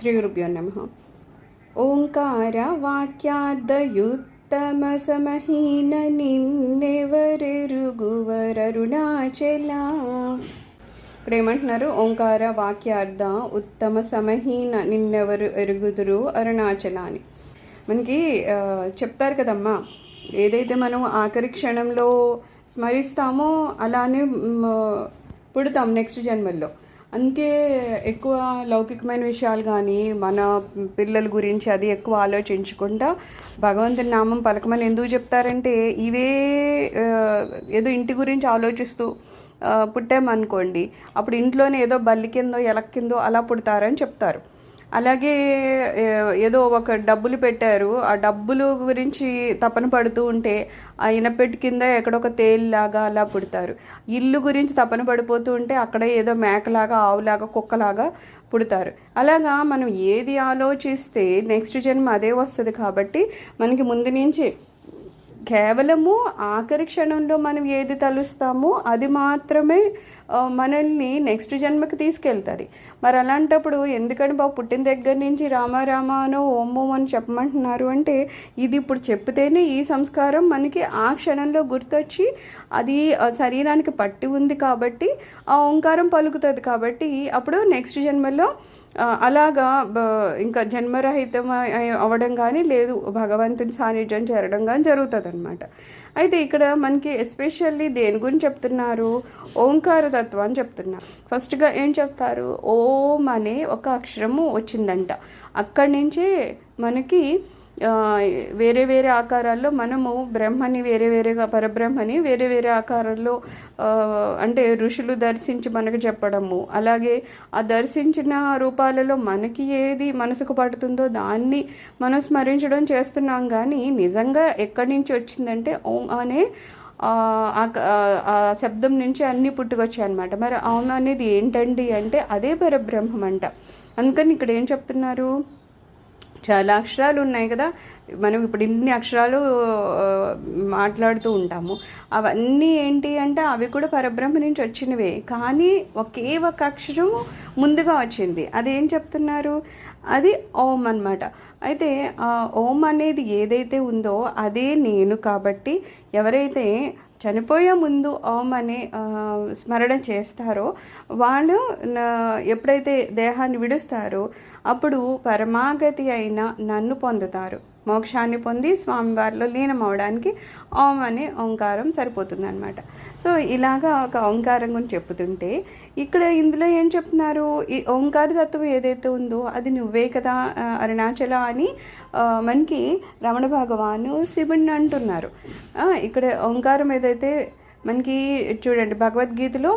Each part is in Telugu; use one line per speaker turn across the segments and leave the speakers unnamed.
శ్రీ గురుభ్యో నమ. ఓంకార వాక్యార్థయుత్తమ సమహీన నిన్నెవరెరుగువరరుణాచల ఇక్కడ ఏమంటున్నారు? ఓంకార వాక్యార్థ ఉత్తమ సమహీన నిన్నెవరు ఎరుగుదురు అరుణాచల అని మనకి చెప్తారు కదమ్మా ఏదైతే మనం ఆఖరి క్షణంలో స్మరిస్తామో అలానే పుడతాం నెక్స్ట్ జన్మల్లో. అందుకే ఎక్కువ లౌకికమైన విషయాలు కానీ మన పిల్లల గురించి అది ఎక్కువ ఆలోచించకుండా భగవంతుని నామం పలకమని ఎందుకు చెప్తారంటే ఇవే ఏదో ఇంటి గురించి ఆలోచిస్తూ పుట్టామనుకోండి అప్పుడు ఇంట్లోనే ఏదో బల్లి కిందో ఎలక్ కిందో అలా పుడతారని చెప్తారు. అలాగే ఏదో ఒక డబ్బులు పెట్టారు. ఆ డబ్బులు గురించి తపన పడుతూ ఉంటే ఆ ఇనపెట్టి కింద ఎక్కడొక తేలిలాగా అలా పుడతారు. ఇల్లు గురించి తపన పడిపోతూ ఉంటే అక్కడ ఏదో మేకలాగా ఆవులాగా కుక్కలాగా పుడతారు. అలాగా మనం ఏది ఆలోచిస్తే నెక్స్ట్ జన్మ అదే వస్తుంది కాబట్టి మనకి ముందు నుంచి కేవలము ఆఖరి క్షణంలో మనం ఏది తలుస్తామో అది మాత్రమే మనల్ని నెక్స్ట్ జన్మకి తీసుకెళ్తుంది. మరి అలాంటప్పుడు ఎందుకని బాబు పుట్టిన దగ్గర నుంచి రామారామ అనో ఓం ఓం అని చెప్పమంటున్నారు అంటే ఇది ఇప్పుడు చెప్తేనే ఈ సంస్కారం మనకి ఆ క్షణంలో గుర్తొచ్చి అది శరీరానికి పట్టి ఉంది కాబట్టి ఆ ఓంకారం పలుకుతుంది కాబట్టి అప్పుడు నెక్స్ట్ జన్మలో అలాగా బ- ఇంకా జన్మరహితం అవ్వడం కానీ లేదు. భగవంతుని సాన్నిధ్యం చేరడం కానీ జరుగుతుంది అనమాట అయితే ఇక్కడ మనకి ఎస్పెషల్లీ దేని గురించి చెప్తున్నారు? ఓంకార తత్వం అని చెప్తున్నారు. ఫస్ట్గా ఏం చెప్తారు? ఓం అనే ఒక అక్షరము వచ్చిందంట. అక్కడి నుంచే మనకి వేరే వేరే ఆకారాల్లో మనము బ్రహ్మని వేరే వేరేగా పరబ్రహ్మని వేరే వేరే ఆకారాల్లో అంటే ఋషులు దర్శించి మనకు చెప్పడము. అలాగే ఆ దర్శించిన రూపాలలో మనకి ఏది మనసుకు పడుతుందో దాన్ని మనం స్మరించడం చేస్తున్నాం. కానీ నిజంగా ఎక్కడి నుంచి వచ్చిందంటే ఓం అనే ఆ, ఆ శబ్దం నుంచి అన్నీ పుట్టుకొచ్చాయి అనమాట మరి అవును అనేది ఏంటండి అంటే అదే పరబ్రహ్మం అంట అందుకని ఇక్కడ ఏం చెప్తున్నారు? చాలా అక్షరాలు ఉన్నాయి కదా. మనం ఇప్పుడు ఇన్ని అక్షరాలు మాట్లాడుతూ ఉంటాము. అవన్నీ ఏంటి అంటే అవి కూడా పరబ్రహ్మ నుంచి వచ్చినవే. కానీ ఒకే ఒక అక్షరం ముందుగా వచ్చింది. అదేం చెప్తున్నారు? అది ఓం అన్నమాట. అయితే ఆ ఓం అనేది ఏదైతే ఉందో అదే నేను కాబట్టి ఎవరైతే చనిపోయే ముందు ఓం అనే స్మరణ చేస్తారో వాళ్ళు ఎప్పుడైతే దేహాన్ని విడుస్తారో అప్పుడు పరమాగతి అయిన నన్ను పొందుతారు. మోక్షాన్ని పొంది స్వామివారిలో లీనమవడానికి ఓం అనే ఓంకారం సరిపోతుంది అనమాట సో ఇలాగా ఒక ఓంకారం గురించి చెప్తుంటే ఇక్కడ ఇందులో ఏం చెప్తున్నారు? ఈ ఓంకార తత్వం ఏదైతే ఉందో అది నువ్వే కదా అరుణాచల అని మనకి రమణ భగవాను శివుణ్ణి అంటున్నారు. ఇక్కడ ఓంకారం ఏదైతే మనకి చూడండి భగవద్గీతలో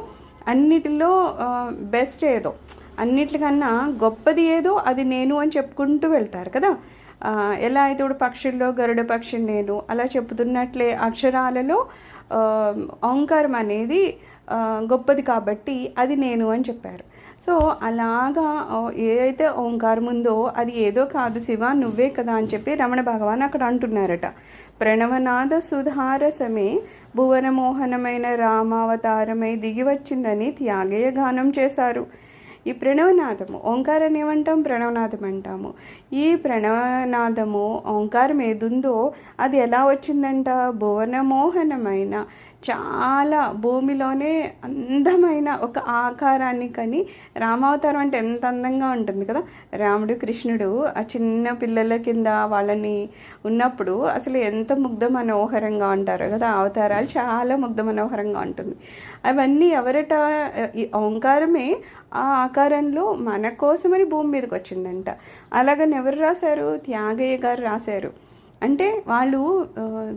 అన్నిటిలో బెస్ట్ ఏదో అన్నిటికన్నా గొప్పది ఏదో అది నేను అని చెప్పుకుంటూ వెళ్తారు కదా. ఎలా అయితే ఇప్పుడు పక్షుల్లో గరుడ పక్షి నేను అలా చెప్తున్నట్లే అక్షరాలలో ఓంకారం అనేది గొప్పది కాబట్టి అది నేను అని చెప్పారు. సో అలాగా ఏదైతే ఓంకారం ఉందో అది ఏదో కాదు శివ నువ్వే కదా అని చెప్పి రమణ భగవాన్ అక్కడ అంటున్నారట. ప్రణవనాద సుధారసమే భువనమోహనమైన రామావతారమై దిగి వచ్చిందని త్యాగేయ గానం చేశారు. ఈ ప్రణవనాదము ఓంకారాన్ని ఏమంటాం? ప్రణవనాదం అంటాము ఈ ప్రణవనాదము ఓంకారం ఏదుందో అది ఎలా వచ్చిందంట? భువనమోహనమైన చాలా భూమిలోనే అందమైన ఒక ఆకారాన్ని కని రామావతారం అంటే ఎంత అందంగా ఉంటుంది కదా? రాముడు కృష్ణుడు ఆ చిన్న పిల్లల కింద వాళ్ళని ఉన్నప్పుడు అసలు ఎంత ముగ్ధ మనోహరంగా ఉంటారో కదా? అవతారాలు చాలా ముగ్ధ మనోహరంగా ఉంటుంది. అవన్నీ ఎవరట? ఈ ఓంకారమే ఆ ఆకారంలో మన కోసమని భూమి మీదకి వచ్చిందంట అలాగని ఎవరు రాశారు? త్యాగయ్య గారు రాశారు. అంటే వాళ్ళు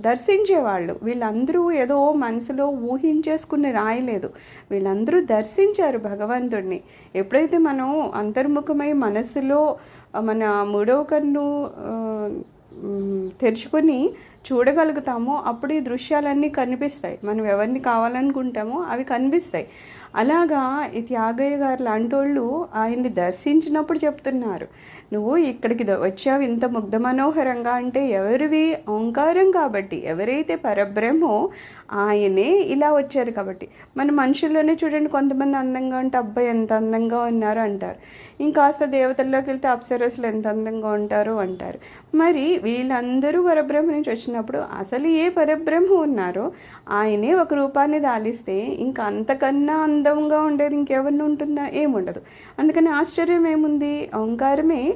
దర్శించేవాళ్ళు. వీళ్ళందరూ ఏదో మనసులో ఊహించేసుకుని రాయలేదు. వీళ్ళందరూ దర్శించారు భగవంతుడిని ఎప్పుడైతే మనం అంతర్ముఖమై మనసులో మన మూడవ కన్ను తెరుచుకొని చూడగలుగుతామో అప్పుడు ఈ దృశ్యాలన్నీ కనిపిస్తాయి. మనం ఎవరిని కావాలనుకుంటామో అవి కనిపిస్తాయి. అలాగా ఈ త్యాగయ్య గారు లాంటి వాళ్ళు ఆయన్ని దర్శించినప్పుడు చెప్తున్నారు. నువ్వు ఇక్కడికి వచ్చావు ఇంత ముగ్ధ మనోహరంగా అంటే ఎవరివి? ఓంకారం కాబట్టి. ఎవరైతే పరబ్రహ్మో ఆయనే ఇలా వచ్చారు కాబట్టి. మన మనుషుల్లోనే చూడండి కొంతమంది అందంగా ఉంటే అబ్బాయి ఎంత అందంగా ఉన్నారు అంటారు. ఇంకాస్త దేవతల్లోకి వెళ్తే అప్సరస్లు ఎంత అందంగా ఉంటారు అంటారు. మరి వీళ్ళందరూ పరబ్రహ్మ నుంచి వచ్చినప్పుడు అసలు ఏ పరబ్రహ్మ ఉన్నారో ఆయనే ఒక రూపాన్ని దాలిస్తే ఇంకా అంతకన్నా అందంగా ఉండేది ఇంకెవరిని ఉంటుందా? ఏముండదు. అందుకని ఆశ్చర్యం ఏముంది? ఓంకారమే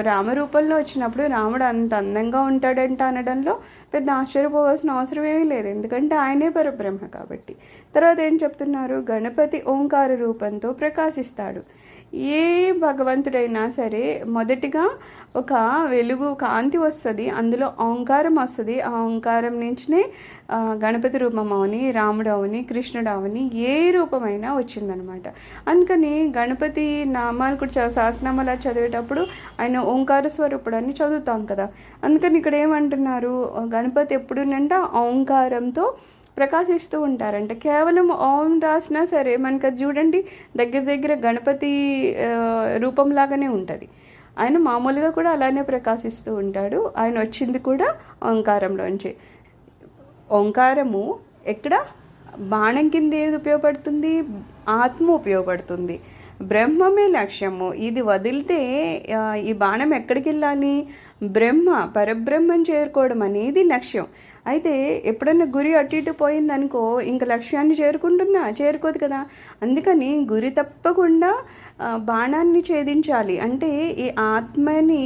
రామరూపంలో వచ్చినప్పుడు రాముడు అంత అందంగా ఉంటాడంట అనడంలో పెద్ద ఆశ్చర్యపోవాల్సిన అవసరం ఏమీ లేదు. ఎందుకంటే ఆయనే పరబ్రహ్మ కాబట్టి. తర్వాత ఏం చెప్తున్నారు? గణపతి ఓంకార రూపంతో ప్రకాశిస్తాడు. ఏ భగవంతుడైనా సరే మొదటిగా ఒక వెలుగు కాంతి వస్తుంది అందులో ఓంకారం వస్తుంది. ఆ ఓంకారం నుంచినే గణపతి రూపం అవని రాముడు అవని కృష్ణుడు అవని ఏ రూపమైనా వచ్చిందనమాట. అందుకని గణపతి నామాలు కూడా చ- సహస్రనామాలు చదివేటప్పుడు ఆయన ఓంకార స్వరూపుడు అని చదువుతాం కదా. అందుకని ఇక్కడ ఏమంటున్నారు గణపతి ఎప్పుడునంట ఓంకారంతో ప్రకాశిస్తూ ఉంటారంట. కేవలం ఓం రాసినా సరే మనకి అది చూడండి దగ్గర దగ్గర గణపతి రూపంలాగానే ఉంటుంది. ఆయన మామూలుగా కూడా అలానే ప్రకాశిస్తూ ఉంటాడు. ఆయన వచ్చింది కూడా ఓంకారంలోంచి. ఓంకారము ఎక్కడ? బాణం కింద ఏది ఉపయోగపడుతుంది? ఆత్మ ఉపయోగపడుతుంది. బ్రహ్మమే లక్ష్యము. ఇది వదిలితే ఈ బాణం ఎక్కడికి వెళ్ళాలి? బ్రహ్మ పరబ్రహ్మం చేరుకోవడం అనేది లక్ష్యం. అయితే ఎప్పుడన్నా గురి అటు ఇటు పోయిందనుకో ఇంక లక్ష్యాన్ని చేరుకుంటుందా? చేరుకోదు కదా. అందుకని గురి తప్పకుండా బాణాన్ని ఛేదించాలి. అంటే ఈ ఆత్మని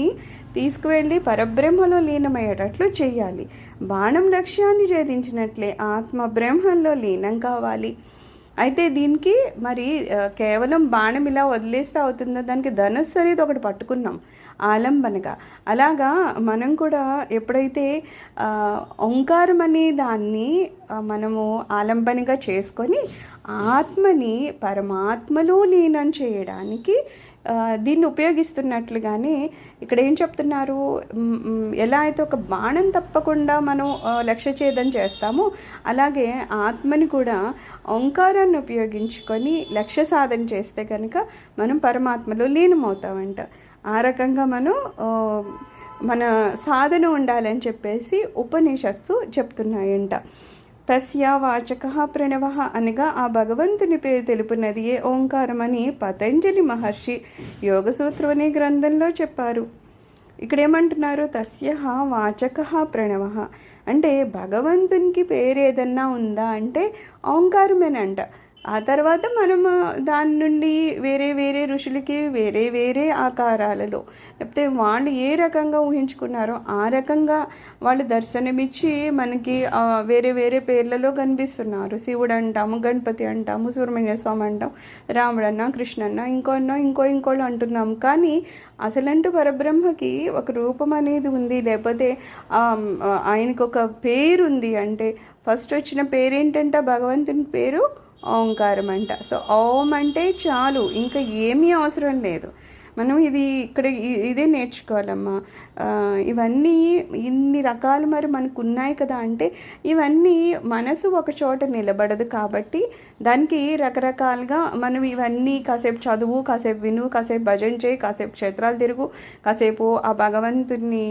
తీసుకువెళ్ళి పరబ్రహ్మలో లీనమయ్యేటట్లు చేయాలి బాణం లక్ష్యాన్ని ఛేదించినట్లే ఆత్మ బ్రహ్మంలో లీనం కావాలి. అయితే దీనికి మరి కేవలం బాణం ఇలా వదిలేస్తే అవుతుందా? దానికి ధనుస్సు అనేది ఒకటి పట్టుకున్నాం ఆలంబనగా. అలాగా మనం కూడా ఎప్పుడైతే ఓంకారం అనే దాన్ని మనము ఆలంబనగా చేసుకొని ఆత్మని పరమాత్మలో లీనం చేయడానికి దీన్ని ఉపయోగిస్తున్నట్లుగానే ఇక్కడ ఏం చెప్తున్నారు? ఎలా అయితే ఒక బాణం తప్పకుండా మనం ఆ, లక్ష్య ఛేదం చేస్తామో అలాగే ఆత్మని కూడా ఓంకారాన్ని ఉపయోగించుకొని లక్ష్య సాధన చేస్తే కనుక మనం పరమాత్మలో లీనమవుతామంట. ఆ రకంగా మనం మన సాధన ఉండాలని చెప్పేసి ఉపనిషత్తు చెప్తున్నాయంట. తస్యా వాచక ప్రణవ అనగా ఆ భగవంతుని పేరు తెలుపునదియే ఓంకారం అని పతంజలి మహర్షి యోగసూత్రం అనే గ్రంథంలో చెప్పారు. ఇక్కడ ఏమంటున్నారు తస్య వాచక ప్రణవ. అంటే భగవంతునికి పేరు ఏదన్నా ఉందా అంటే ఓంకారమేనంట. ఆ తర్వాత మనం దాని నుండి వేరే వేరే ఋషులకి వేరే వేరే ఆకారాలలో లేకపోతే వాళ్ళు ఏ రకంగా ఊహించుకున్నారో ఆ రకంగా వాళ్ళు దర్శనమిచ్చి మనకి వేరే వేరే పేర్లలో కనిపిస్తున్నారు. శివుడు అంటాము గణపతి అంటాము సుబ్రహ్మణ్య స్వామి అంటాం రాముడన్న కృష్ణన్న ఇంకో అన్న ఇంకో ఇంకోళ్ళు అంటున్నాం కానీ అసలంటూ పరబ్రహ్మకి ఒక రూపం అనేది ఉంది. లేకపోతే ఆయనకు ఒక పేరు ఉంది అంటే ఫస్ట్ వచ్చిన పేరేంటంట భగవంతుని పేరు? ఓంకారం అంట సో ఓం అంటే చాలు. ఇంకా ఏమీ అవసరం లేదు. మనం ఇది ఇక్కడ ఇ- ఇదే నేర్చుకోవాలమ్మా. ఇవన్నీ ఇన్ని రకాలు మరి మనకు ఉన్నాయి కదా అంటే ఇవన్నీ మనసు ఒక చోట నిలబడదు కాబట్టి దానికి రకరకాలుగా మనం ఇవన్నీ కాసేపు చదువు కాసేపు విను కాసేపు భజన చేయి కాసేపు క్షేత్రాలు తిరుగు కాసేపు ఆ భగవంతుని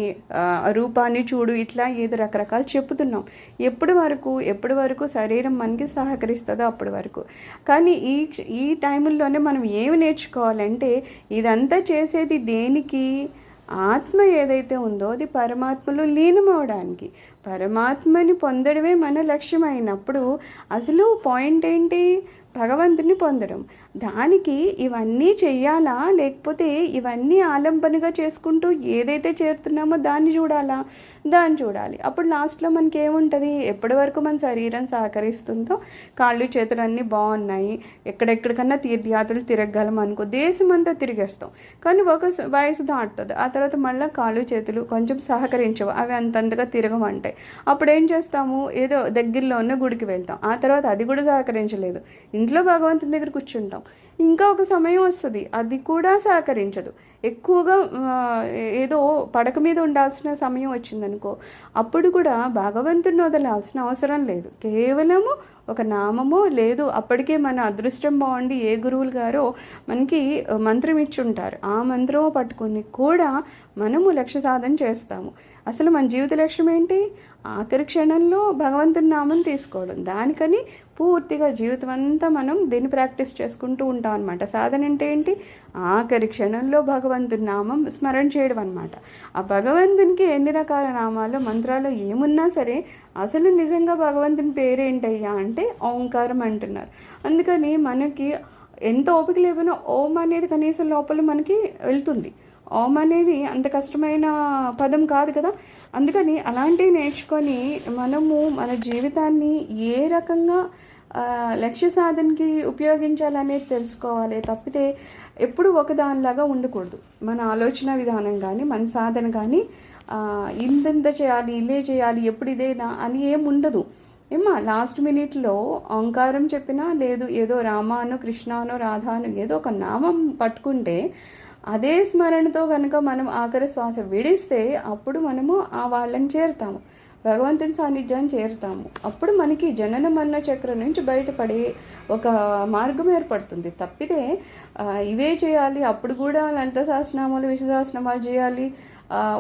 రూపాన్ని చూడు ఇట్లా ఏదో రకరకాలు చెప్తున్నాం. ఎప్పటి వరకు ఎప్పటి వరకు శరీరం మనకి సహకరిస్తుందో అప్పటి వరకు. కానీ ఈ ఈ టైంలోనే మనం ఏమి నేర్చుకోవాలంటే ఇదంతా చేసేది దేనికి? ఆత్మ ఏదైతే ఉందో అది పరమాత్మలో లీనమవడానికి. పరమాత్మని పొందడమే మన లక్ష్యం అయినప్పుడు అసలు పాయింట్ ఏంటి? భగవంతుని పొందడం. దానికి ఇవన్నీ చెయ్యాలా? లేకపోతే ఇవన్నీ ఆలంబనగా చేసుకుంటూ ఏదైతే చేరుతున్నామో దాన్ని చూడాలా? దాన్ని చూడాలి. అప్పుడు లాస్ట్లో మనకి ఏముంటుంది ఎప్పటి వరకు మన శరీరం సహకరిస్తుందో? కాళ్ళు చేతులు అన్నీ బాగున్నాయి. ఎక్కడెక్కడికన్నా తీర్థయాత్రలు తిరగగలం అనుకో దేశం అంతా తిరిగేస్తాం. కానీ ఒక వయసు దాటుతుంది. ఆ తర్వాత మళ్ళీ కాళ్ళు చేతులు కొంచెం సహకరించవు. అవి అంతంతగా తిరగమంటాయి అప్పుడు ఏం చేస్తాము? ఏదో దగ్గరలో ఉన్న గుడికి వెళ్తాం. ఆ తర్వాత అది కూడా సహకరించలేదు. ఇంట్లో భగవంతుని దగ్గర కూర్చుంటాం. ఇంకా ఒక సమయం వస్తుంది. అది కూడా సహకరించదు. ఎక్కువగా ఏదో పడక మీద ఉండాల్సిన సమయం వచ్చిందనుకో అప్పుడు కూడా భగవంతుడిని వదలాల్సిన అవసరం లేదు. కేవలము ఒక నామము లేదు అప్పటికే మన అదృష్టం బాగుండి ఏ గురువులు గారో మనకి మంత్రం ఇచ్చుంటారు. ఆ మంత్రం పట్టుకొని కూడా మనము లక్ష్య సాధన చేస్తాము. అసలు మన జీవిత లక్ష్యం ఏంటి? ఆఖరి క్షణంలో భగవంతుని నామం తీసుకోవడం. దానికని పూర్తిగా జీవితం అంతా మనం దీన్ని ప్రాక్టీస్ చేసుకుంటూ ఉంటాం అనమాట సాధన అంటే ఏంటి? ఆఖరి క్షణంలో భగవంతుని నామం స్మరణ చేయడం అనమాట ఆ భగవంతునికి ఎన్ని రకాల నామాలు మంత్రాలు ఏమున్నా సరే అసలు నిజంగా భగవంతుని పేరేంటయ్యా అంటే ఓంకారం అంటున్నారు. అందుకని మనకి ఎంత ఓపిక లేవనో ఓం అనేది కనీసం లోపల మనకి వెళ్తుంది. ఓం అనేది అంత కష్టమైన పదం కాదు కదా. అందుకని అలాంటివి నేర్చుకొని మనము మన జీవితాన్ని ఏ రకంగా లక్ష్య సాధనకి ఉపయోగించాలనేది తెలుసుకోవాలి తప్పితే ఎప్పుడు ఒకదానిలాగా ఉండకూడదు. మన ఆలోచన విధానం కానీ మన సాధన కానీ ఆ, ఇంతెంత చేయాలి ఇల్లే చేయాలి ఎప్పుడు ఇదేనా అని ఏం ఉండదు. ఏమా లాస్ట్ మినిట్లో ఓంకారం చెప్పినా లేదు ఏదో రామానో కృష్ణానో రాధానో ఏదో ఒక నామం పట్టుకుంటే అదే స్మరణతో కనుక మనం ఆఖరి శ్వాస విడిస్తే అప్పుడు మనము ఆ వాళ్ళని చేరుతాము. భగవంతుని సాన్నిధ్యాన్ని చేరుతాము. అప్పుడు మనకి జనన మరణ చక్రం నుంచి బయటపడే ఒక మార్గం ఏర్పడుతుంది. తప్పితే ఇవే చేయాలి అప్పుడు కూడా లలిత సహస్రనామాలు విశ్వ చేయాలి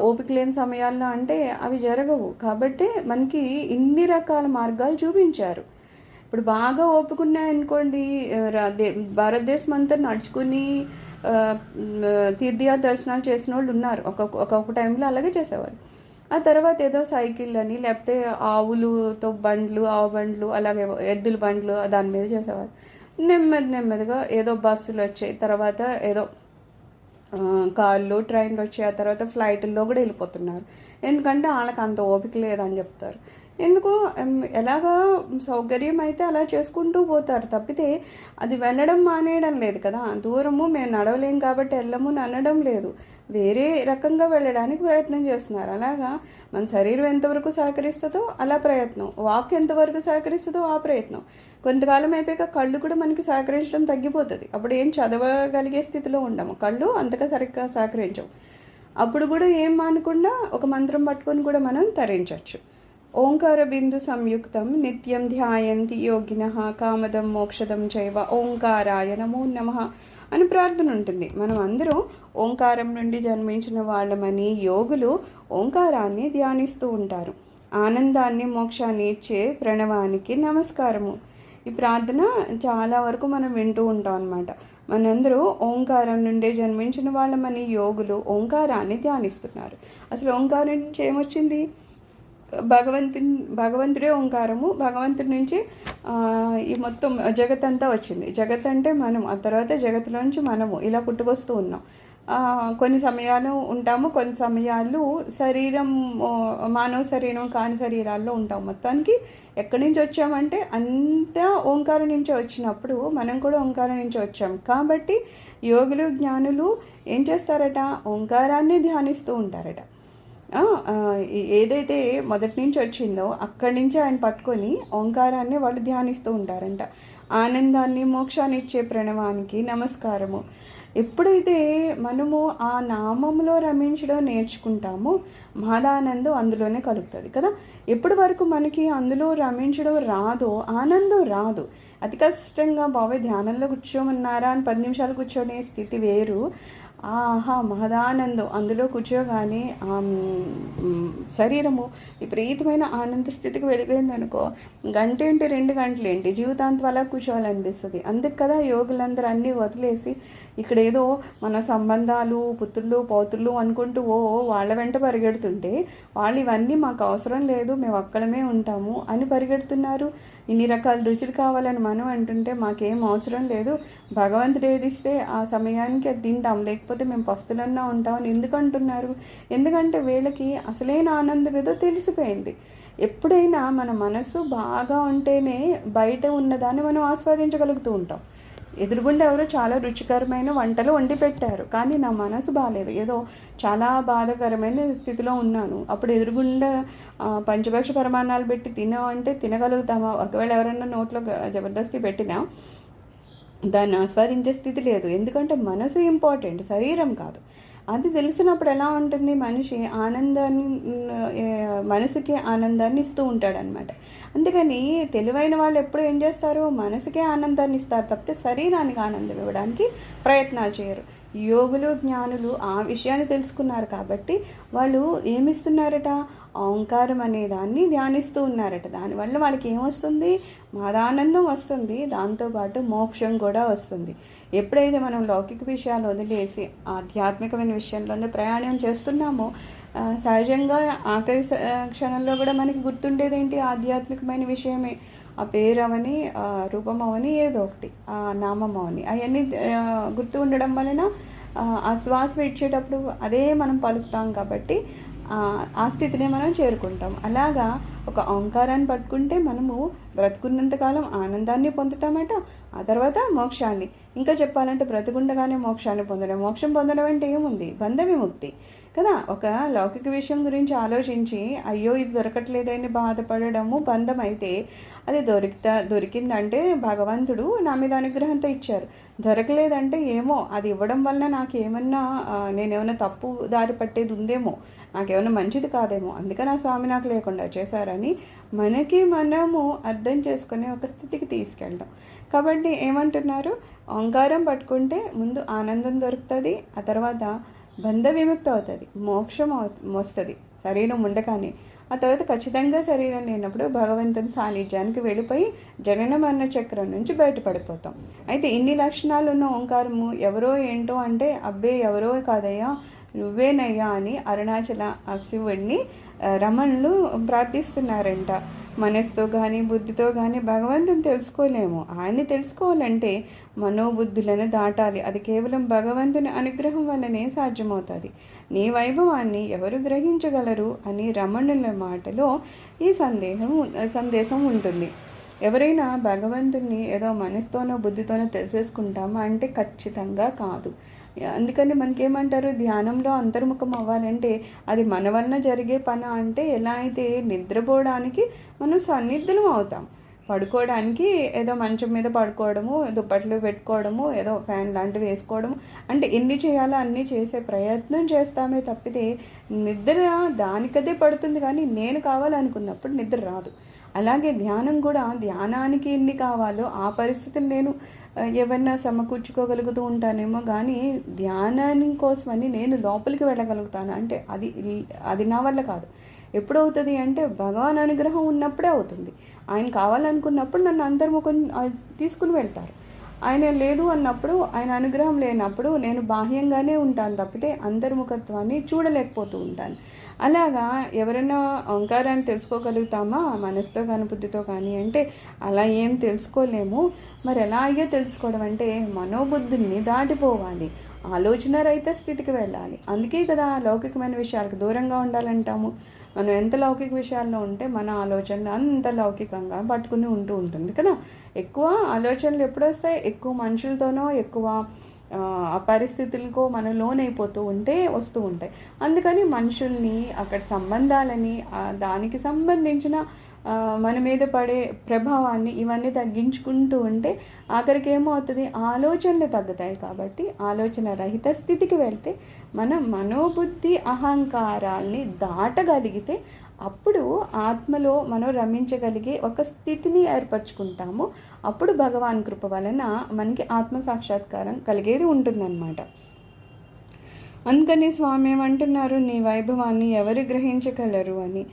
ఓపిక లేని సమయాల్లో అంటే అవి జరగవు. కాబట్టి మనకి ఇన్ని రకాల మార్గాలు చూపించారు. ఇప్పుడు బాగా ఓపుకున్నాయనుకోండి రా- దే- భారతదేశం అంతా నడుచుకుని ఆ, తీర్థయాత్ర దర్శనాలు చేసిన వాళ్ళు ఉన్నారు. ఒక్కొక్క ఒక్కొక్క టైంలో అలాగే చేసేవాళ్ళు. ఆ తర్వాత ఏదో సైకిల్ అని లేకపోతే ఆవులతో బండ్లు ఆవు బండ్లు అలాగే ఎద్దుల బండ్లు దాని మీద చేసేవారు నెమ్మది నెమ్మదిగా ఏదో బస్సులు వచ్చాయి. తర్వాత ఏదో కార్లు ట్రైన్లు వచ్చాయి. ఆ తర్వాత ఫ్లైట్లో కూడా వెళ్ళిపోతున్నారు. ఎందుకంటే వాళ్ళకి అంత ఓపిక లేదని చెప్తారు. ఎందుకు ఎలాగా సౌకర్యం అయితే అలా చేసుకుంటూ పోతారు. తప్పితే అది వెళ్ళడం మానేయడం లేదు కదా. దూరము మేము నడవలేం కాబట్టి వెళ్ళము అనడం లేదు. వేరే రకంగా వెళ్ళడానికి ప్రయత్నం చేస్తున్నారు. అలాగా మన శరీరం ఎంతవరకు సహకరిస్తుందో అలా ప్రయత్నం. వాక్ ఎంతవరకు సహకరిస్తుందో ఆ ప్రయత్నం. కొంతకాలం అయిపోయాక కళ్ళు కూడా మనకి సహకరించడం తగ్గిపోతుంది. అప్పుడు ఏం చదవగలిగే స్థితిలో ఉండము. కళ్ళు అంతగా సరిగ్గా సహకరించవు. అప్పుడు కూడా ఏం మానకుండా ఒక మంత్రం పట్టుకొని కూడా మనం తరించవచ్చు ఓంకార బిందు సంయుక్తం నిత్యం ధ్యాయంతి యోగిన కామదం మోక్షదం చైవ ఓంకారాయ నమో నమ అని ప్రార్థన ఉంటుంది. మనం అందరూ ఓంకారం నుండి జన్మించిన వాళ్ళమని యోగులు ఓంకారాన్ని ధ్యానిస్తూ ఉంటారు. ఆనందాన్ని మోక్షాన్ని ఇచ్చే ప్రణవానికి నమస్కారము. ఈ ప్రార్థన చాలా వరకు మనం వింటూ ఉంటాం అనమాట మనందరూ ఓంకారం నుండే జన్మించిన వాళ్ళమని యోగులు ఓంకారాన్ని ధ్యానిస్తున్నారు. అసలు ఓంకారం నుంచి ఏమొచ్చింది? భగవంతుని భగవంతుడే ఓంకారము. భగవంతుడి నుంచి ఈ మొత్తం జగత్ అంతా వచ్చింది. జగత్ అంటే మనం. ఆ తర్వాత జగత్తులో నుంచి మనము. ఇలా పుట్టుకొస్తూ ఉన్నాం. కొన్ని సమయాలు ఉంటాము. కొన్ని సమయాలు శరీరం మానవ శరీరం కాని శరీరాల్లో ఉంటాం. మొత్తానికి ఎక్కడి నుంచి వచ్చామంటే అంతా ఓంకారం నుంచి వచ్చినప్పుడు మనం కూడా ఓంకారం నుంచి వచ్చాం. కాబట్టి యోగులు జ్ఞానులు ఏం చేస్తారట? ఓంకారాన్ని ధ్యానిస్తూ ఉంటారట. ఆ, ఏదైతే మొదటి నుంచి వచ్చిందో అక్కడి నుంచి ఆయన పట్టుకొని ఓంకారాన్ని వాళ్ళు ధ్యానిస్తూ ఉంటారంట. ఆనందాన్ని మోక్షాన్ని ఇచ్చే ప్రణవానికి నమస్కారము. ఎప్పుడైతే మనము ఆ నామంలో రమించడం నేర్చుకుంటామో మాదానందం అందులోనే కలుగుతుంది కదా. ఎప్పటి వరకు మనకి అందులో రమించడం రాదో ఆనందం రాదు. అతి కష్టంగా బాబాయ్ ధ్యానంలో కూర్చోమన్నారా అని పది నిమిషాలు కూర్చోనే స్థితి వేరు. ఆహా మహదానందం. అందులో కూర్చోగానే ఆ శరీరము విపరీతమైన ఆనంద స్థితికి వెళ్ళిపోయింది అనుకో గంట ఏంటి రెండు గంటలు ఏంటి జీవితాంతం అలా కూర్చోవాలనిపిస్తుంది. అందుకు కదా యోగులందరూ అన్నీ వదిలేసి ఇక్కడ ఏదో మన సంబంధాలు పుత్రులు పోతుళ్ళు అనుకుంటూ ఓ వాళ్ళ వెంట పరిగెడుతుంటే వాళ్ళు ఇవన్నీ మాకు అవసరం లేదు మేము అక్కడమే ఉంటాము అని పరిగెడుతున్నారు. ఇన్ని రకాల రుచులు కావాలని మనం అంటుంటే మాకేం అవసరం లేదు. భగవంతుడు ఏది ఇస్తే ఆ సమయానికి అది తింటాం. లేకపోతే మేము పస్తులన్నా ఉంటామని ఎందుకు అంటున్నారు ఎందుకంటే వీళ్ళకి అసలైన ఆనందం ఏదో తెలిసిపోయింది. ఎప్పుడైనా మన మనసు బాగా ఉంటేనే బయట ఉన్నదాన్ని మనం ఆస్వాదించగలుగుతూ ఉంటాం. ఎదురుగుండా ఎవరో చాలా రుచికరమైన వంటలు వండి పెట్టారు. కానీ నా మనసు బాగాలేదు ఏదో చాలా బాధాకరమైన స్థితిలో ఉన్నాను. అప్పుడు ఎదురుగుండా పంచభక్ష ప్రమాణాలు పెట్టి తిన అంటే తినగలుగుతామా? ఒకవేళ ఎవరైనా నోట్లో జబర్దస్తి పెట్టినా దాన్ని ఆస్వాదించే స్థితి లేదు. ఎందుకంటే మనసు ఇంపార్టెంట్ శరీరం కాదు. అది తెలిసినప్పుడు ఎలా ఉంటుంది? మనిషి ఆనందాన్ని మనసుకి ఆనందాన్ని ఇస్తూ ఉంటాడనమాట అందుకని తెలివైన వాళ్ళు ఎప్పుడు ఏం చేస్తారు? మనసుకే ఆనందాన్ని ఇస్తారు తప్పితే శరీరానికి ఆనందం ఇవ్వడానికి ప్రయత్నాలు చేయరు. యోగులు జ్ఞానులు ఆ విషయాన్ని తెలుసుకున్నారు కాబట్టి వాళ్ళు ఏమిస్తున్నారట? ఓంకారం అనే దాన్ని ధ్యానిస్తూ ఉన్నారట. దానివల్ల వాళ్ళకి ఏమొస్తుంది మాదానందం వస్తుంది. దాంతోపాటు మోక్షం కూడా వస్తుంది. ఎప్పుడైతే మనం లౌకిక విషయాలు వదిలేసి ఆధ్యాత్మికమైన విషయంలోనే ప్రయాణం చేస్తున్నామో సహజంగా ఆఖరి క్షణంలో కూడా మనకి గుర్తుండేది ఏంటి ఆధ్యాత్మికమైన విషయమే. ఆ పేరు అవని రూపం అవని ఏదో ఒకటి ఆ నామం అవని అవన్నీ గుర్తు ఉండడం వలన ఆ, శ్వాస విడిచేటప్పుడు అదే మనం పలుకుతాం కాబట్టి ఆ, ఆ స్థితిని మనం చేరుకుంటాం. అలాగా ఒక ఓంకారాన్ని పట్టుకుంటే మనము బ్రతుకున్నంతకాలం ఆనందాన్ని పొందుతామట ఆ తర్వాత మోక్షాన్ని. ఇంకా చెప్పాలంటే బ్రతుకుండగానే మోక్షాన్ని పొందడం. మోక్షం పొందడం అంటే ఏముంది? బంధ విముక్తి కదా? ఒక లౌకిక విషయం గురించి ఆలోచించి అయ్యో ఇది దొరకట్లేదని బాధపడడము బంధం అయితే అది దొరికితా దొరికిందంటే భగవంతుడు నా మీద అనుగ్రహంతో ఇచ్చారు. దొరకలేదంటే ఏమో? అది ఇవ్వడం వలన నాకు ఏమన్నా నేనేమన్నా తప్పు దారి పట్టేది ఉందేమో? నాకేమన్నా మంచిది కాదేమో? అందుకని ఆ స్వామి నాకు లేకుండా చేశారని మనకి మనము అర్థం అర్థం చేసుకునే ఒక స్థితికి తీసుకెళ్ళడం కాబట్టి ఏమంటున్నారు? ఓంకారం పట్టుకుంటే ముందు ఆనందం దొరుకుతుంది ఆ తర్వాత బంధ విముక్తి అవుతుంది మోక్షం అవు- వస్తుంది శరీరం ఉండగానే. ఆ తర్వాత ఖచ్చితంగా శరీరం లేనప్పుడు భగవంతుని సాన్నిధ్యానికి వెళ్ళిపోయి జనన మరణ చక్రం నుంచి బయటపడిపోతాం. అయితే ఇన్ని లక్షణాలు ఉన్న ఓంకారము ఎవరో ఏంటో అంటే అబ్బే ఎవరో కాదయ్యా నువ్వేనయ్యా అని అరుణాచల ఆ శివుడిని రమణులు ప్రార్థిస్తున్నారంట. మనసుతో కానీ బుద్ధితో కానీ భగవంతుని తెలుసుకోలేము. ఆయన్ని తెలుసుకోవాలంటే మనోబుద్ధులను దాటాలి. అది కేవలం భగవంతుని అనుగ్రహం వల్లనే సాధ్యమవుతుంది. నీ వైభవాన్ని ఎవరు గ్రహించగలరు అని రమణుల మాటలో ఈ సందేహం సందేశం ఉంటుంది. ఎవరైనా భగవంతుణ్ణి ఏదో మనసుతోనో బుద్ధితోనో తెలిసేసుకుంటామా అంటే ఖచ్చితంగా కాదు. అందుకని మనకేమంటారు? ధ్యానంలో అంతర్ముఖం అవ్వాలంటే అది మన వలన జరిగే పని అంటే ఎలా అయితే నిద్రపోవడానికి మనం సన్నిధులం అవుతాం. పడుకోవడానికి ఏదో మంచం మీద పడుకోవడము దుప్పట్లు పెట్టుకోవడము ఏదో ఫ్యాన్ లాంటివి వేసుకోవడము అంటే ఎన్ని చేయాలో అన్నీ చేసే ప్రయత్నం చేస్తామే తప్పితే నిద్ర దానికదే పడుతుంది కానీ నేను కావాలనుకున్నప్పుడు నిద్ర రాదు. అలాగే ధ్యానం కూడా ధ్యానానికి ఎన్ని కావాలో ఆ పరిస్థితిని నేను ఆ, ఏమన్నా సమకూర్చుకోగలుగుతూ ఉంటానేమో కానీ ధ్యానాని కోసమని నేను లోపలికి వెళ్ళగలుగుతాను. అంటే అది అది నా వల్ల కాదు. ఎప్పుడు అవుతుంది అంటే భగవాన్ అనుగ్రహం ఉన్నప్పుడే అవుతుంది. ఆయన కావాలనుకున్నప్పుడు నన్ను అంతర్ముఖం తీసుకుని వెళ్తారు. ఆయన లేదు అన్నప్పుడు ఆయన అనుగ్రహం లేనప్పుడు నేను బాహ్యంగానే ఉంటాను తప్పితే అంతర్ముఖత్వాన్ని చూడలేకపోతూ ఉంటాను. అలాగా ఎవరైనా ఓంకారాన్ని తెలుసుకోగలుగుతామా? మనసుతో కానీ బుద్ధితో కానీ అంటే అలా ఏం తెలుసుకోలేము. మరి ఎలా అయ్యో తెలుసుకోవడం అంటే మనోబుద్ధుల్ని దాటిపోవాలి. ఆలోచన రహిత స్థితికి వెళ్ళాలి. అందుకే కదా లౌకికమైన విషయాలకు దూరంగా ఉండాలంటాము. మనం ఎంత లౌకిక విషయాల్లో ఉంటే మన ఆలోచనలు అంత లౌకికంగా పట్టుకుని ఉంటూ ఉంటుంది కదా. ఎక్కువ ఆలోచనలు ఎప్పుడు వస్తాయి ఎక్కువ మనుషులతోనో ఎక్కువ ఆ, పరిస్థితులకు పరిస్థితులకో లోన్ లోనైపోతూ ఉంటే వస్తూ ఉంటాయి. అందుకని మనుషుల్ని అక్కడ సంబంధాలని దానికి సంబంధించిన మన మీద పడే ప్రభావాన్ని ఇవన్నీ తగ్గించుకుంటూ ఉంటే ఆఖరికి ఏమవుతుంది? ఆలోచనలు తగ్గుతాయి కాబట్టి ఆలోచన రహిత స్థితికి వెళ్తే మన మనోబుద్ధి అహంకారాల్ని దాటగలిగితే అప్పుడు ఆత్మలో మనం రమించగలిగే ఒక స్థితిని ఏర్పరచుకుంటాము. అప్పుడు భగవాన్ కృప వలన మనకి ఆత్మ సాక్షాత్కారం కలిగేది ఉంటుందన్నమాట. అందుకని స్వామి ఏమంటున్నారు నీ వైభవాన్ని ఎవరు గ్రహించగలరు? అని.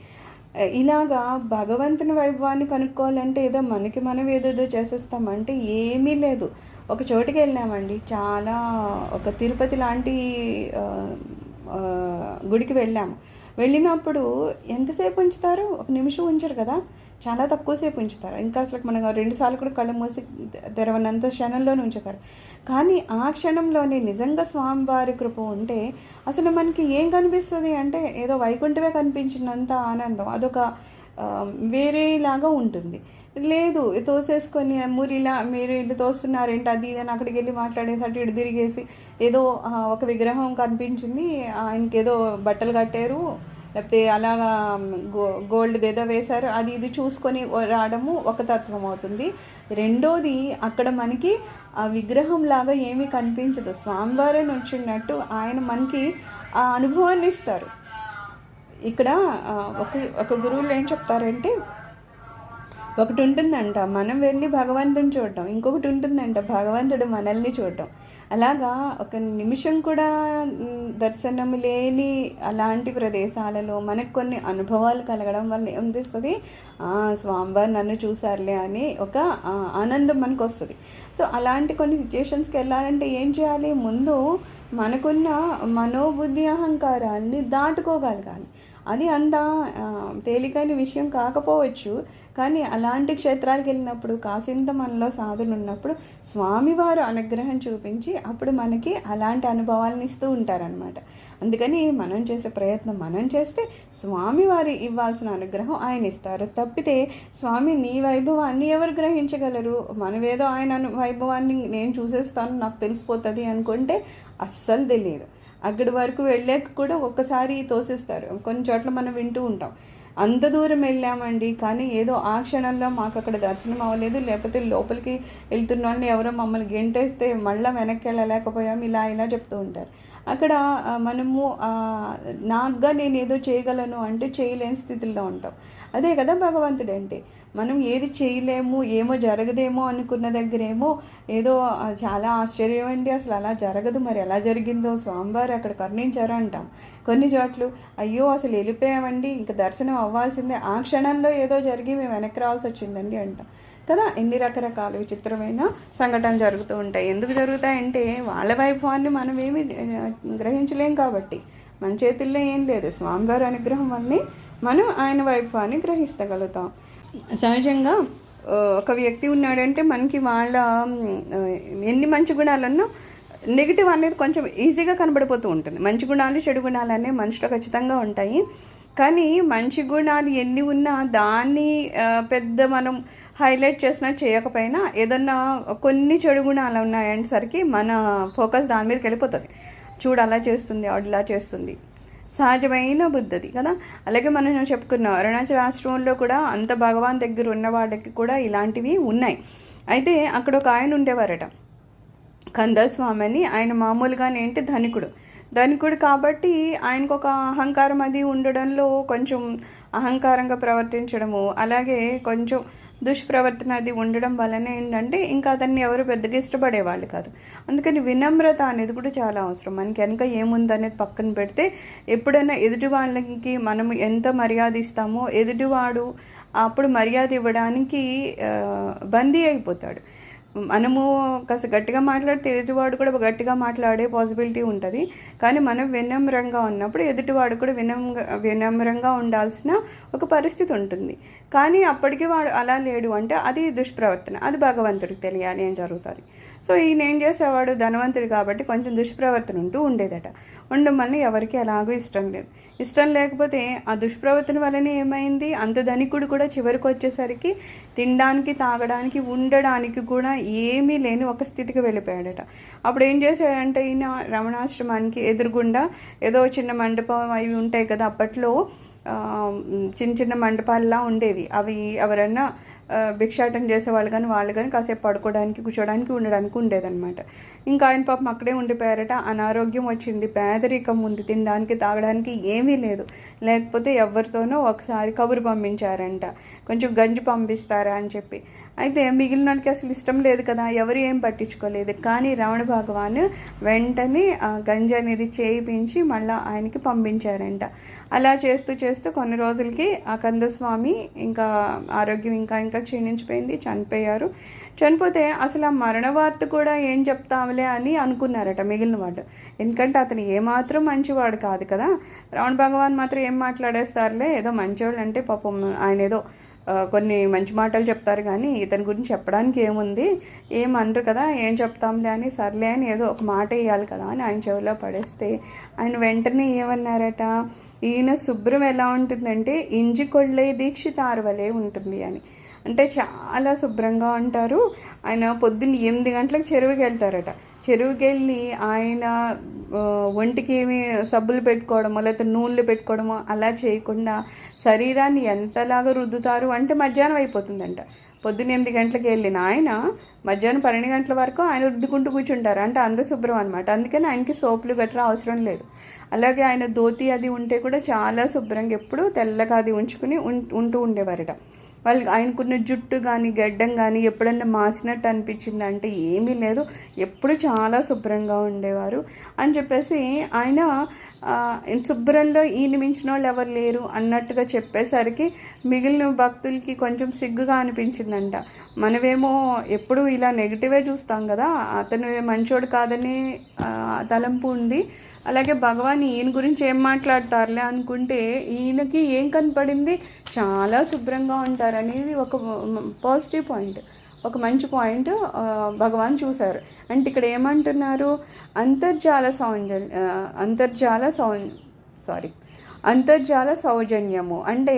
ఇలాగా భగవంతుని వైభవాన్ని కనుక్కోవాలంటే ఏదో మనకి మనం ఏదేదో చేసేస్తామంటే ఏమీ లేదు. ఒక చోటుకి వెళ్ళామండి. చాలా ఒక తిరుపతి లాంటి గుడికి వెళ్ళాము. వెళ్ళినప్పుడు ఎంతసేపు ఉంచుతారు? ఒక నిమిషం ఉంచరు కదా? చాలా తక్కువసేపు ఉంచుతారు. ఇంకా అసలు మనం రెండు సార్లు కూడా కళ్ళు మూసి తెరవనంత క్షణంలోనే ఉంచుతారు. కానీ ఆ క్షణంలోనే నిజంగా స్వామివారి కృప ఉంటే అసలు మనకి ఏం కనిపిస్తుంది అంటే ఏదో వైకుంఠమే కనిపించినంత ఆనందం. అదొక వేరేలాగా ఉంటుంది. లేదు తోసేసుకొని మురిలా మీరు ఇల్లు తోస్తున్నారేంటి అది ఇది అని అక్కడికి వెళ్ళి మాట్లాడేసి అటు ఇటు తిరిగేసి ఏదో ఒక విగ్రహం కనిపించింది. ఆయనకి ఏదో బట్టలు కట్టారు. లేకపోతే అలాగా గో గోల్డ్ ఏదో వేశారు. అది ఇది చూసుకొని రావడము ఒక తత్వం అవుతుంది. రెండోది అక్కడ మనకి ఆ విగ్రహం లాగా ఏమీ కనిపించదు. స్వామివారే వచ్చినట్టు ఆయన మనకి ఆ అనుభవాన్ని ఇస్తారు. ఇక్కడ ఒక ఒక గురువులు ఏం చెప్తారంటే ఒకటి ఉంటుందంట మనం వెళ్ళి భగవంతుని చూడటం. ఇంకొకటి ఉంటుందంట భగవంతుడు మనల్ని చూడటం. అలాగా ఒక నిమిషం కూడా దర్శనం లేని అలాంటి ప్రదేశాలలో మనకు కొన్ని అనుభవాలు కలగడం వల్ల ఏమనిపిస్తుంది? "ఆ, స్వామివారు నన్ను చూసారులే అని ఒక ఆనందం మనకు వస్తుంది సో అలాంటి కొన్ని సిచ్యుయేషన్స్కి వెళ్ళాలంటే ఏం చేయాలి? ముందు మనకున్న మనోబుద్ధి అహంకారాన్ని దాటుకోగలగాలి. అది అంత తేలికైన విషయం కాకపోవచ్చు. కానీ అలాంటి క్షేత్రాలకు వెళ్ళినప్పుడు కాసింత మనలో సాధులు ఉన్నప్పుడు స్వామివారు అనుగ్రహం చూపించి అప్పుడు మనకి అలాంటి అనుభవాలను ఇస్తూ ఉంటారనమాట అందుకని మనం చేసే ప్రయత్నం మనం చేస్తే స్వామివారి ఇవ్వాల్సిన అనుగ్రహం ఆయన ఇస్తారు. తప్పితే స్వామి నీ వైభవాన్ని ఎవరు గ్రహించగలరు? మనమేదో ఆయన వైభవాన్ని నేను చూసేస్తాను నాకు తెలిసిపోతుంది అనుకుంటే అస్సలు తెలియదు. అక్కడి వరకు వెళ్ళాక కూడా ఒక్కసారి తోసిస్తారు. కొన్ని చోట్ల మనం వింటూ ఉంటాం. అంత దూరం వెళ్ళామండి. కానీ ఏదో ఆ క్షణంలో మాకు అక్కడ దర్శనం అవ్వలేదు. లేకపోతే లోపలికి వెళ్తున్న వాళ్ళని ఎవరో మమ్మల్ని గెంటేస్తే మళ్ళీ వెనక్కి వెళ్ళలేకపోయాం. ఇలా ఇలా చెప్తూ ఉంటారు. అక్కడ మనము నాగ్గా నేను ఏదో చేయగలను అంటే చేయలేని స్థితిలో ఉంటాం. అదే కదా భగవంతుడు అంటే మనం ఏది చేయలేము ఏమో జరగదేమో అనుకున్న దగ్గరేమో ఏదో చాలా ఆశ్చర్యం అండి. అసలు అలా జరగదు. మరి ఎలా జరిగిందో స్వామివారు అక్కడ కరుణించారు అంటాం. కొన్ని చోట్లు అయ్యో అసలు వెళ్ళిపోయామండి. ఇంకా దర్శనం అవ్వాల్సిందే. ఆ క్షణంలో ఏదో జరిగి మేము వెనక్కి రావాల్సి వచ్చిందండి అంటాం. కదా? ఎన్ని రకరకాల విచిత్రమైన సంఘటనలు జరుగుతూ ఉంటాయి. ఎందుకు జరుగుతాయంటే వాళ్ళ వైభవాన్ని మనం ఏమి గ్రహించలేం కాబట్టి. మన చేతుల్లో ఏం లేదు. స్వామివారి అనుగ్రహం వల్లే మనం ఆయన వైభవాన్ని గ్రహిస్తగలుగుతాం. సహజంగా ఒక వ్యక్తి ఉన్నాడంటే మనకి వాళ్ళ ఎన్ని మంచి గుణాలున్నా నెగిటివ్ అనేది కొంచెం ఈజీగా కనబడిపోతూ ఉంటుంది. మంచి గుణాలు చెడు గుణాలు అనేవి మనిషిలో ఖచ్చితంగా ఉంటాయి. కానీ మంచి గుణాలు ఎన్ని ఉన్నా దాన్ని పెద్ద మనం హైలైట్ చేసినా చేయకపోయినా ఏదన్నా కొన్ని చెడు గుణాలు ఉన్నాయనేసరికి మన ఫోకస్ దాని మీదకి వెళ్ళిపోతుంది. చూడు అలా చేస్తుంది ఆవిడ ఇలా చేస్తుంది. సహజమైన బుద్ధది కదా? అలాగే మనం చెప్పుకున్నాం అరుణాచల ఆశ్రమంలో కూడా అంత భగవాన్ దగ్గర ఉన్న వాళ్ళకి కూడా ఇలాంటివి ఉన్నాయి. అయితే అక్కడ ఒక ఆయన ఉండేవారట కందస్వామి అని ఆయన మామూలుగానే ఏంటి? ధనికుడు. ధనికుడు కాబట్టి ఆయనకు ఒక అహంకారం అది ఉండడంలో కొంచెం అహంకారంగా ప్రవర్తించడము అలాగే కొంచెం దుష్ప్రవర్తన అది ఉండడం వలన ఏంటంటే ఇంకా అతన్ని ఎవరు పెద్దగా ఇష్టపడేవాళ్ళు కాదు. అందుకని వినమ్రత అనేది కూడా చాలా అవసరం. మనకి వెనక ఏముందనేది పక్కన పెడితే ఎప్పుడైనా ఎదుటి వాళ్ళకి మనం ఎంత మర్యాద ఇస్తామో ఎదుటివాడు అప్పుడు మర్యాద ఇవ్వడానికి బందీ అయిపోతాడు. మనము కాస్త గట్టిగా మాట్లాడితే ఎదుటివాడు కూడా గట్టిగా మాట్లాడే పాసిబిలిటీ ఉంటుంది. కానీ మనం వినమ్రంగా ఉన్నప్పుడు ఎదుటివాడు కూడా వినమ్ వినమ్రంగా ఉండాల్సిన ఒక పరిస్థితి ఉంటుంది. కానీ అప్పటికి వాడు అలా లేడు అంటే అది దుష్ప్రవర్తన. అది భగవంతుడికి తెలియాలి అని జరుగుతుంది. సో ఈయన ఏం చేసేవాడు? ధనవంతుడు కాబట్టి కొంచెం దుష్ప్రవర్తన ఉంటూ ఉండేదట. ఉండడం వల్ల ఎవరికి ఎలాగో ఇష్టం లేదు. ఇష్టం లేకపోతే ఆ దుష్ప్రవర్తన వలన ఏమైంది? అంత ధనికుడు కూడా చివరికి వచ్చేసరికి తినడానికి తాగడానికి ఉండడానికి కూడా ఏమీ లేని ఒక స్థితికి వెళ్ళిపోయాడట. అప్పుడు ఏం చేశాడంటే ఈయన రమణాశ్రమానికి ఎదురుగుండా ఏదో చిన్న మండపం అవి ఉంటాయి కదా అప్పట్లో చిన్న చిన్న మండపాల్లా ఉండేవి. అవి ఎవరన్నా భిక్షాటం చేసేవాళ్ళు కానీ వాళ్ళు కానీ కాసేపు పడుకోవడానికి కూర్చోడానికి ఉండడానికి ఉండేదన్నమాట. ఇంకా ఆయన పాపం అక్కడే ఉండిపోయారట. అనారోగ్యం వచ్చింది. పేదరికం ఉంది. తినడానికి తాగడానికి ఏమీ లేదు. లేకపోతే ఎవరితోనో ఒకసారి కబురు పంపించారంట. కొంచెం గంజి పంపిస్తారా అని చెప్పి. అయితే మిగిలిన వాడికి అసలు ఇష్టం లేదు కదా ఎవరు ఏం పట్టించుకోలేదు. కానీ రావణ భగవాన్ వెంటనే ఆ గంజి అనేది చేయించి మళ్ళీ ఆయనకి పంపించారంట. అలా చేస్తూ చేస్తూ కొన్ని రోజులకి ఆ కందస్వామి ఇంకా ఆరోగ్యం ఇంకా ఇంకా క్షీణించిపోయింది చనిపోయారు. చనిపోతే అసలు ఆ మరణ వార్త కూడా ఏం చెప్తాంలే అని అనుకున్నారట మిగిలిన వాళ్ళు. ఎందుకంటే అతను ఏమాత్రం మంచివాడు కాదు కదా. రావణ భగవాన్ మాత్రం ఏం మాట్లాడేస్తారులే ఏదో మంచివాళ్ళు అంటే పాపం ఆయన ఏదో కొన్ని మంచి మాటలు చెప్తారు కానీ ఇతని గురించి చెప్పడానికి ఏముంది? ఏమనరు కదా ఏం చెప్తాంలే అని సర్లే అని ఏదో ఒక మాట వేయాలి కదా అని ఆయన చెవిలో పడేస్తే ఆయన వెంటనే ఏమన్నారట? ఈయన శుభ్రం ఎలా ఉంటుందంటే ఇంజి కొళ్ళే దీక్షితారు ఉంటుంది అని. అంటే చాలా శుభ్రంగా ఉంటారు. ఆయన పొద్దున్న ఎనిమిది గంటలకు చెరువుకి వెళ్తారట. చెరువుకి వెళ్ళి ఆయన ఒంటికి ఏమి సబ్బులు పెట్టుకోవడమో లేకపోతే నూనెలు పెట్టుకోవడమో అలా చేయకుండా శరీరాన్ని ఎంతలాగా రుద్దుతారు అంటే మధ్యాహ్నం అయిపోతుందంట. పొద్దున్న ఎనిమిది గంటలకు వెళ్ళిన ఆయన మధ్యాహ్నం పన్నెండు గంటల వరకు ఆయన రుద్దుకుంటూ కూర్చుంటారు. అంటే అంత శుభ్రం అనమాట అందుకని ఆయనకి సోపులు గట్రా అవసరం లేదు. అలాగే ఆయన ధోతి అది ఉంటే కూడా చాలా శుభ్రంగా ఎప్పుడు తెల్లగా అది ఉంచుకుని ఉం- ఉంటూ ఉండేవారట. వాళ్ళు ఆయనకున్న జుట్టు కానీ గడ్డం కానీ ఎప్పుడన్నా మాసినట్టు అనిపించింది? అంటే ఏమీ లేదు. ఎప్పుడు చాలా శుభ్రంగా ఉండేవారు. అని చెప్పేసి ఆయన శుభ్రంలో ఈయన మించిన వాళ్ళు ఎవరు లేరు అన్నట్టుగా చెప్పేసరికి మిగిలిన భక్తులకి కొంచెం సిగ్గుగా అనిపించిందంట. మనమేమో ఎప్పుడు ఇలా నెగిటివే చూస్తాం కదా అతను మంచోడు కాదని తలంపు ఉంది. అలాగే భగవాన్ ఈయన గురించి ఏం మాట్లాడతారులే అనుకుంటే ఈయనకి ఏం కనపడింది? చాలా శుభ్రంగా ఉంటారు అనేది ఒక పాజిటివ్ పాయింట్. ఒక మంచి పాయింట్ భగవాన్ చూశారు. అంటే ఇక్కడ ఏమంటున్నారు? అంతర్జాల సౌందర్య అంతర్జాల సౌ సారీ అంతర్జాల సౌజన్యము. అంటే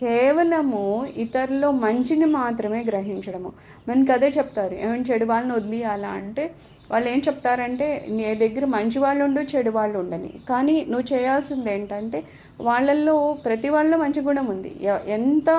కేవలము ఇతరులో మంచిని మాత్రమే గ్రహించడము. మనకి అదే చెప్తారు ఏమైనా చెడు వాళ్ళని వదిలేయాలా అంటే వాళ్ళు ఏం చెప్తారంటే నీ దగ్గర మంచి వాళ్ళు ఉండు చెడు వాళ్ళు ఉండని. కానీ నువ్వు చేయాల్సింది ఏంటంటే వాళ్ళల్లో ప్రతి వాళ్ళలో మంచి గుణం ఉంది. ఎంత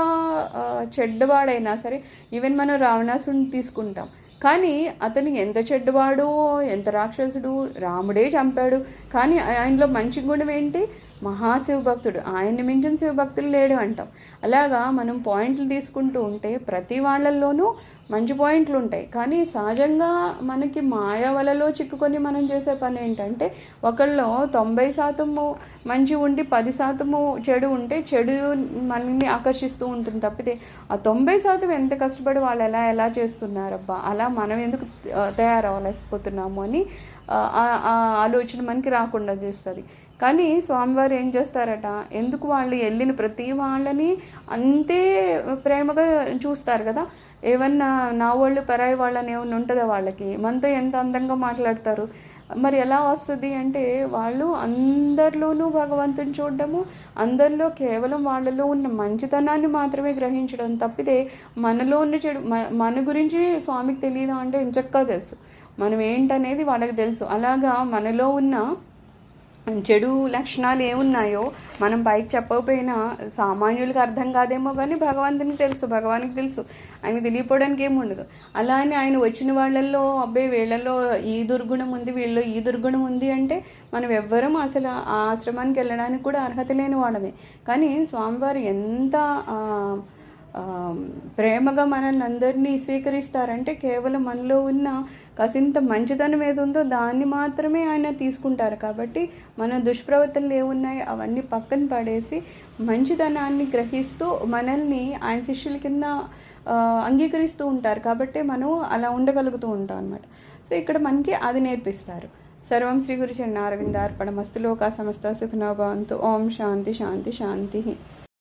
చెడ్డవాడైనా సరే ఈవెన్ మనం రావణాసుని తీసుకుంటాం. కానీ అతను ఎంత చెడ్డవాడు ఎంత రాక్షసుడు రాముడే చంపాడు. కానీ ఆయనలో మంచి గుణం ఏంటి? మహాశివభక్తుడు. ఆయన్ని మించిన శివభక్తులు లేడు అంటాం. అలాగా మనం పాయింట్లు తీసుకుంటూ ఉంటే ప్రతి వాళ్ళల్లోనూ మంచి పాయింట్లు ఉంటాయి. కానీ సహజంగా మనకి మాయ వలలో చిక్కుకొని మనం చేసే పని ఏంటంటే ఒకళ్ళు తొంభై శాతము మంచి ఉండి పది శాతము చెడు ఉంటే చెడు మనల్ని ఆకర్షిస్తూ ఉంటుంది తప్పితే ఆ తొంభై శాతం ఎంత కష్టపడి వాళ్ళు ఎలా ఎలా చేస్తున్నారబ్బా? అలా మనం ఎందుకు తయారవ్వలేకపోతున్నాము అని ఆ ఆలోచన మనకి రాకుండా చేస్తుంది. కానీ స్వామివారు ఏం చేస్తారట? ఎందుకు వాళ్ళు వెళ్ళిన ప్రతి వాళ్ళని అంతే ప్రేమగా చూస్తారు కదా? ఏమన్నా నా వాళ్ళు పరాయి వాళ్ళని ఏమన్నా ఉంటుందా వాళ్ళకి? మనతో ఎంత అందంగా మాట్లాడతారు? మరి ఎలా వస్తుంది అంటే వాళ్ళు అందరిలోనూ భగవంతుని చూడడము అందరిలో కేవలం వాళ్ళలో ఉన్న మంచితనాన్ని మాత్రమే గ్రహించడం తప్పితే మనలో ఉన్న చెడు మన గురించి స్వామికి తెలియదు అంటే ఇంచక్కా తెలుసు. మనం ఏంటనేది వాళ్ళకి తెలుసు. అలాగా మనలో ఉన్న చెడు లక్షణాలు ఏమున్నాయో మనం పైకి చెప్పకపోయినా సామాన్యులకు అర్థం కాదేమో కానీ భగవంతునికి తెలుసు భగవానికి తెలుసు. ఆయన తెలియపోవడానికి ఏమి ఉండదు. ఆయన వచ్చిన వాళ్ళల్లో అబ్బాయి వీళ్ళల్లో ఈ దుర్గుణం ఉంది వీళ్ళలో ఈ దుర్గుణం ఉంది అంటే మనం ఎవ్వరం అసలు ఆ ఆశ్రమానికి వెళ్ళడానికి కూడా అర్హత లేని వాళ్ళమే. కానీ స్వామివారు ఎంత ప్రేమగా మనల్ని అందరినీ స్వీకరిస్తారంటే కేవలం మనలో ఉన్న కాసింత మంచితనం ఏది ఉందో దాన్ని మాత్రమే ఆయన తీసుకుంటారు. కాబట్టి మన దుష్ప్రవర్తనలు ఏమున్నాయి అవన్నీ పక్కన పడేసి మంచితనాన్ని గ్రహిస్తూ మనల్ని ఆయన శిష్యుల కింద అంగీకరిస్తూ ఉంటారు. కాబట్టి మనం అలా ఉండగలుగుతూ ఉంటాం అనమాట సో ఇక్కడ మనకి అది నేర్పిస్తారు. సర్వం శ్రీ గురు చరణారవిందార్పణ మస్తులోకా సమస్త సుఖనోభవంతు ఓం శాంతి శాంతి శాంతి.